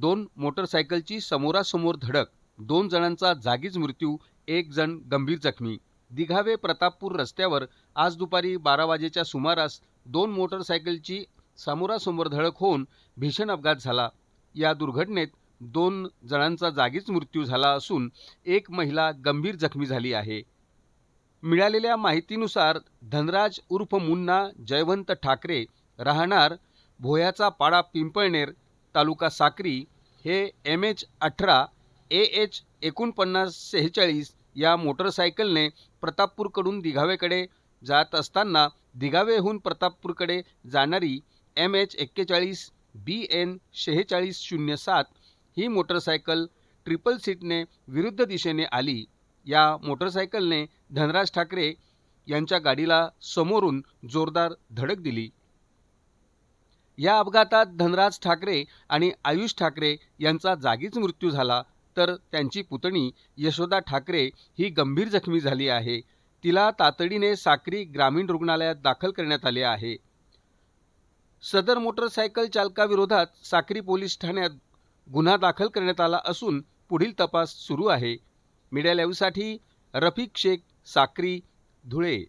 दोन मोटरसायकलची समोरासमोर धडक दोन जणांचा जागीच मृत्यू एक जण गंभीर जखमी. दिघावे प्रतापपूर रस्त्यावर आज दुपारी बारा वाजेच्या सुमारास दोन मोटरसायकलची समोरासमोर धडक होऊन भीषण अपघात झाला. या दुर्घटनेत दोन जणांचा जागीच मृत्यू झाला असून एक महिला गंभीर जखमी झाली आहे. मिळालेल्या माहितीनुसार धनराज उर्फ मुन्ना जयवंत ठाकरे राहणार भोयाचा पाडा पिंपळनेर तालुका साक्री हे एम एच अठरा ए एच एकोणपन्नास सेहेचाळीस या मोटरसायकलने प्रतापपूरकडून दिघावेकडे जात असताना दिघावेहून प्रतापपूरकडे जाणारी एम एच एक्केचाळीस बी एन शेहेचाळीस शून्य सात ही मोटरसायकल ट्रिपल सीटने विरुद्ध दिशेने आली. या मोटरसायकलने धनराज ठाकरे यांच्या गाडीला समोरून जोरदार धडक दिली. या अपघातात धनराज ठाकरे आणि आयुष ठाकरे यांचा जागीच मृत्यू झाला तर त्यांची पुतणी यशोदा ठाकरे ही गंभीर जखमी झाली आहे. तिला तातडीने साक्री ग्रामीण रुग्णालयात दाखल करण्यात आले आहे. सदर मोटरसायकल चालकाविरोधात साक्री पोलीस ठाण्यात गुन्हा दाखल करण्यात आला असून पुढील तपास सुरू आहे. मीडिया लाईव्हसाठी रफिक शेख साक्री धुळे.